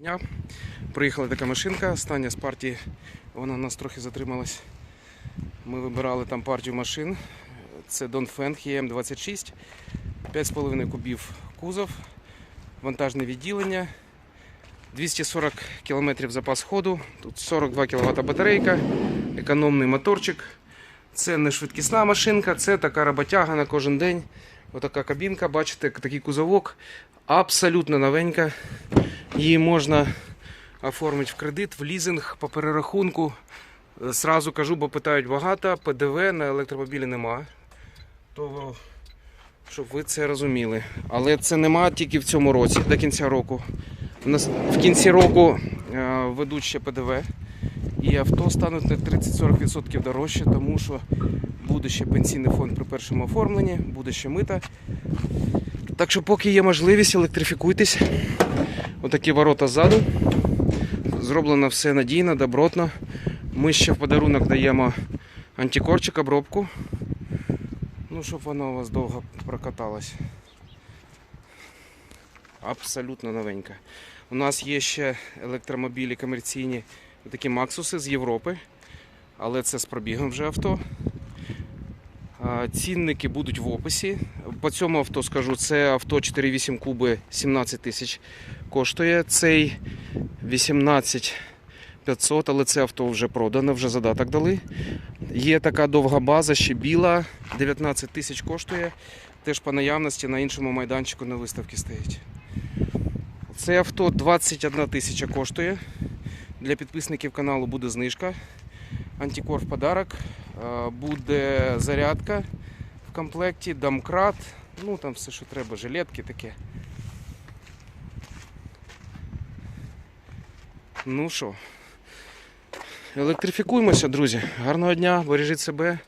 Дня. Приїхала така машинка, остання з партії, вона у нас трохи затрималась. Ми вибирали там партію машин. Це Dongfeng EM26, 5,5 кубів кузов, вантажне відділення, 240 км запас ходу, тут 42 кВт батарейка, економний моторчик. Це не швидкісна машинка, це така роботяга на кожен день. Отака кабінка, бачите, такий кузовок, абсолютно новенька. Її можна оформити в кредит, в лізинг по перерахунку. Е, Сразу кажу, бо питають багато, ПДВ на електромобілі нема. То, щоб ви це розуміли. Але це нема тільки в цьому році, до кінця року. У нас в кінці року е, ведуть ще ПДВ. І авто стануть на 30-40% дорожче, тому що буде ще пенсійний фонд при першому оформленні, буде ще мита. Так що, поки є можливість, електрифікуйтесь. Отакі ворота ззаду. Зроблено все надійно, добротно. Ми ще в подарунок даємо антикорчик, обробку. Ну, щоб воно у вас довго прокаталось. Абсолютно новенька. У нас є ще електромобілі комерційні, такі Максуси з Європи, але це з пробігом вже авто. Цінники будуть в описі. По цьому авто скажу, це авто 4,8 куби 17 тисяч коштує. Цей 18 500, але це авто вже продано, вже задаток дали. Є така довга база, ще біла, 19 тисяч коштує. Теж по наявності на іншому майданчику на виставці стоїть. Це авто 21 тисяча коштує. Для підписників каналу буде знижка. Антикор в подарок. Буде зарядка в комплекті, домкрат, ну там все, що треба, жилетки таке. Ну що, електрифікуємося, друзі. Гарного дня, бережіть себе.